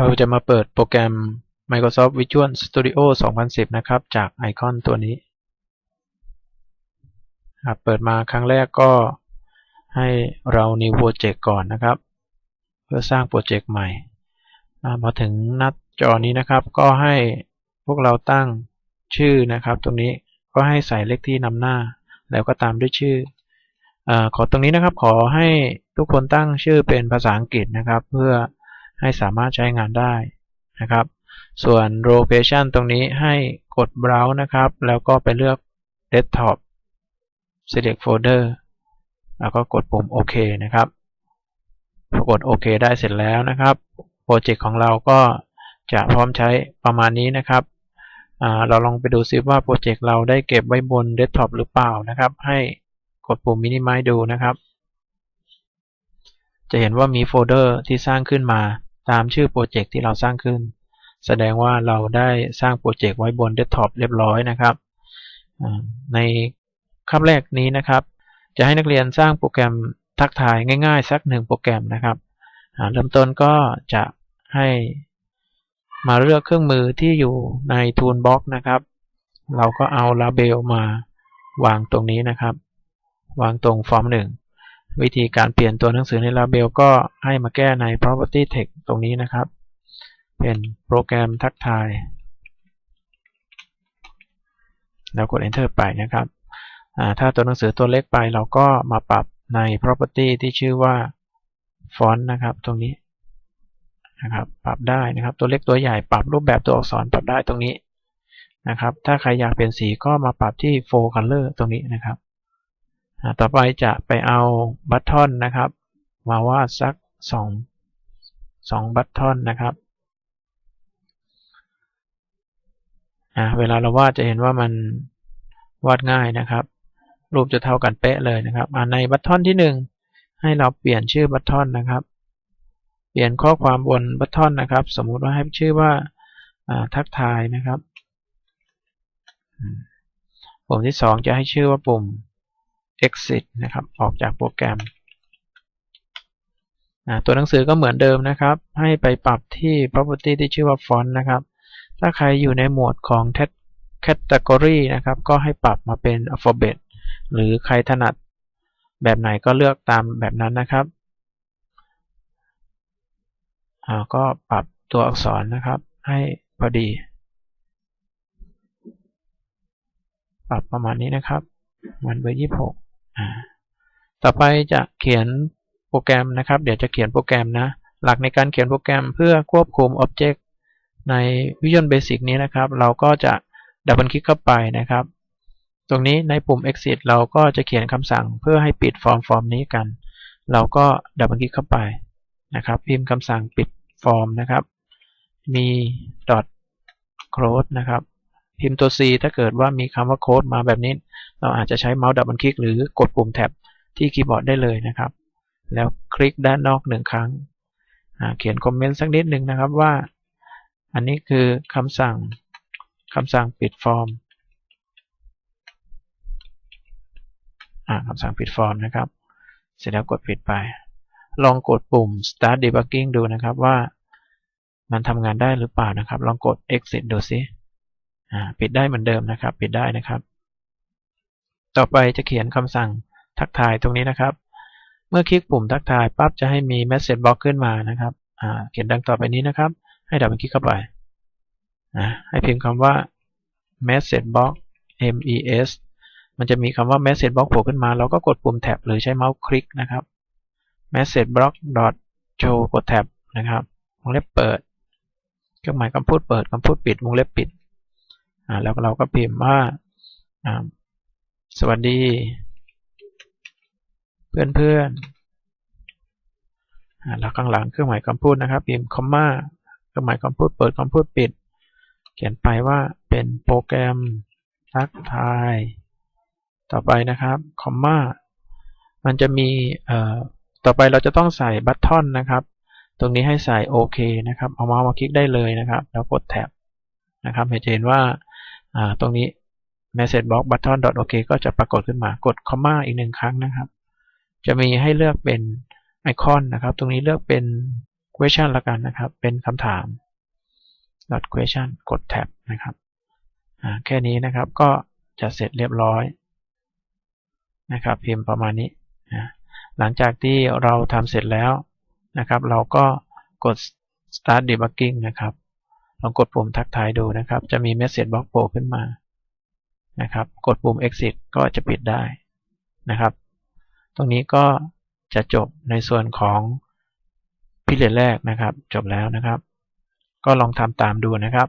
เราจะมาเปิดโปรแกรม Microsoft Visual Studio 2010 นะครับ จากไอคอนตัวนี้ เปิดมาครั้งแรกก็ให้เรา New Project ก่อนนะครับ เพื่อสร้างโปรเจกต์ใหม่ มาถึงหน้าจอนี้นะครับ ก็ให้พวกเราตั้งชื่อนะครับ ตรงนี้ก็ให้ใส่เลขที่นำหน้า แล้วก็ตามด้วยชื่ออขอตรงนี้นะครับ ขอให้ทุกคนตั้งชื่อเป็นภาษาอังกฤษนะครับ เพื่อ ให้สามารถใช้งานได้นะครับ ส่วน location ตรงนี้ให้กด browse นะครับ แล้วก็ไปเลือก desktop select folder แล้วก็กดปุ่มโอเคนะครับพอกดโอเคได้เสร็จแล้วนะครับ โปรเจกต์ของเราก็จะพร้อมใช้ประมาณนี้นะครับ เราลองไปดูซิว่าโปรเจกต์เราได้เก็บไว้บนเดสก์ท็อปหรือเปล่านะครับ ให้กดปุ่มมินิมัยดูนะครับ จะเห็นว่ามีโฟลเดอร์ที่สร้างขึ้นมา ตามชื่อโปรเจกต์ที่เราสร้างขึ้น แสดงว่าเราได้สร้างโปรเจกต์ไว้บนเดสก์ท็อปเรียบร้อยนะครับ ในคาบแรกนี้นะครับ จะให้นักเรียนสร้างโปรแกรมทักทายง่ายๆ สักหนึ่งโปรแกรมนะครับเริ่มต้นก็จะให้มาเลือกเครื่องมือที่อยู่ใน Toolbox นะครับ เราก็เอา Label มาวางตรงนี้นะครับ วางตรงฟอร์มหนึ่ง วิธีการเปลี่ยนตัวหนังสือใน Label ก็ให้มาแก้ใน Property Text ตรงนี้นะครับ เป็นโปรแกรมทักทาย แล้วกด Enter ไปนะครับ ถ้าตัวหนังสือตัวเล็กไปเราก็มาปรับใน property ที่ชื่อว่า font นะครับ ตรงนี้นะครับ ปรับได้นะครับ ตัวเล็กตัวใหญ่ปรับรูปแบบตัวอักษรปรับได้ตรงนี้นะครับ ถ้าใครอยากเปลี่ยนสีก็มาปรับที่ full color ตรงนี้นะครับ ต่อไปจะไปเอาบัตทอนนะครับ มาวาดสัก2 2บัตทอนนะครับเวลาเราวาดจะเห็นว่ามันวาดง่ายนะครับ รูปจะเท่ากันเป๊ะเลยนะครับในบัตทอนที่ 1 ให้เราเปลี่ยนชื่อบัตทอนนะครับ เปลี่ยนข้อความบนบัตทอนนะครับ สมมุติว่าให้ชื่อว่าทักทายนะครับ ปุ่มที่ 2 จะให้ชื่อว่าปุ่ม exit นะครับ ออกจากโปรแกรม ตัวหนังสือก็เหมือนเดิมนะครับ ให้ไปปรับที่ property ที่ชื่อว่า font นะครับ ถ้าใครอยู่ในหมวดของ category นะครับ ก็ให้ปรับมาเป็น alphabet หรือใครถนัดแบบไหนก็เลือกตามแบบนั้นนะครับก็ปรับตัวอักษรนะครับ ให้พอดี ปรับประมาณนี้นะครับมันเบอร์ยี่หก ต่อไปจะเขียนโปรแกรมนะครับ เดี๋ยวจะเขียนโปรแกรมนะ หลักในการเขียนโปรแกรมเพื่อควบคุมอ็อบเจกต์ใน Visual Basic นี้นะครับ เราก็จะดับเบิลคลิกเข้าไปนะครับ ตรงนี้ในปุ่ม exit เราก็จะเขียนคำสั่งเพื่อให้ปิดฟอร์มฟอร์มนี้กัน เราก็ดับเบิลคลิกเข้าไปนะครับ พิมพ์คำสั่งปิดฟอร์มนะครับ มี close นะครับ พิมพ์ตัว C ถ้าเกิดว่ามีคำว่าโค้ดมาแบบนี้ เราอาจจะใช้เมาส์ดับเบิลคลิกหรือกดปุ่มแท็บที่คีย์บอร์ดได้เลยนะครับ แล้วคลิกด้านนอกหนึ่งครั้ง เขียนคอมเมนต์สักนิดหนึ่งนะครับว่า อันนี้คือคำสั่งคำสั่งปิดฟอร์มคำสั่งปิดฟอร์มนะครับ เสร็จแล้วกดปิดไป ลองกดปุ่ม start debugging ดูนะครับว่ามันทำงานได้หรือเปล่านะครับ ลองกด exit ดูซิ ปิดได้เหมือนเดิมนะครับ ปิดได้นะครับ ต่อไปจะเขียนคำสั่งทักทายตรงนี้นะครับ เมื่อคลิกปุ่มทักทายปั๊บจะให้มี message box ขึ้นมานะครับเขียนดังต่อไปนี้นะครับ ให้ดับเบิลคลิกเข้าไปให้พิมพ์คำว่า message box m e s มันจะมีคำว่า message box โผล่ขึ้นมา เราก็กดปุ่มแท็บหรือใช้เมาส์คลิกนะครับ message box dot show กดแท็บนะครับวงเล็บเปิดเครื่องหมายคำพูดเปิดคำพูดปิดวงเล็บปิด แล้วเราก็พิมพ์ว่า สวัสดี เพื่อนเพื่อนอแล้วข้างหลังเครื่องหมายคำพูดนะครับ พิมพ์คอมมาเครื่องหมายคำพูดเปิดคำพูดปิด เขียนไปว่าเป็นโปรแกรมทักทาย ต่อไปนะครับคอมมามันจะมีเอ่อต่อไปเราจะต้องใส่บัตทอนนะครับ ตรงนี้ให้ใส่โอเคนะครับ เอาเมาส์มาคลิกได้เลยนะครับ แล้วกดแท็บนะครับจะเห็นว่า ตรงนี้ message box button dot OK ก็จะปรากฏขึ้นมากดคอมมาอีกหนึ่งครั้งนะครับ จะมีให้เลือกเป็นไอคอนนะครับ ตรงนี้เลือกเป็น question ละกันนะครับ เป็นคำถาม dot question กด tab นะครับแค่นี้นะครับก็จะเสร็จเรียบร้อยนะครับ พิมพ์ประมาณนี้นะหลังจากที่เราทำเสร็จแล้วนะครับ เราก็กด start debugging นะครับ ลองกดปุ่มทักทายดูนะครับ จะมี message box โผล่ขึ้นมานะครับ กดปุ่ม exit ก็จะปิดได้นะครับ ตรงนี้ก็จะจบในส่วนของพิเรยดแรกนะครับ จบแล้วนะครับ ก็ลองทำตามดูนะครับ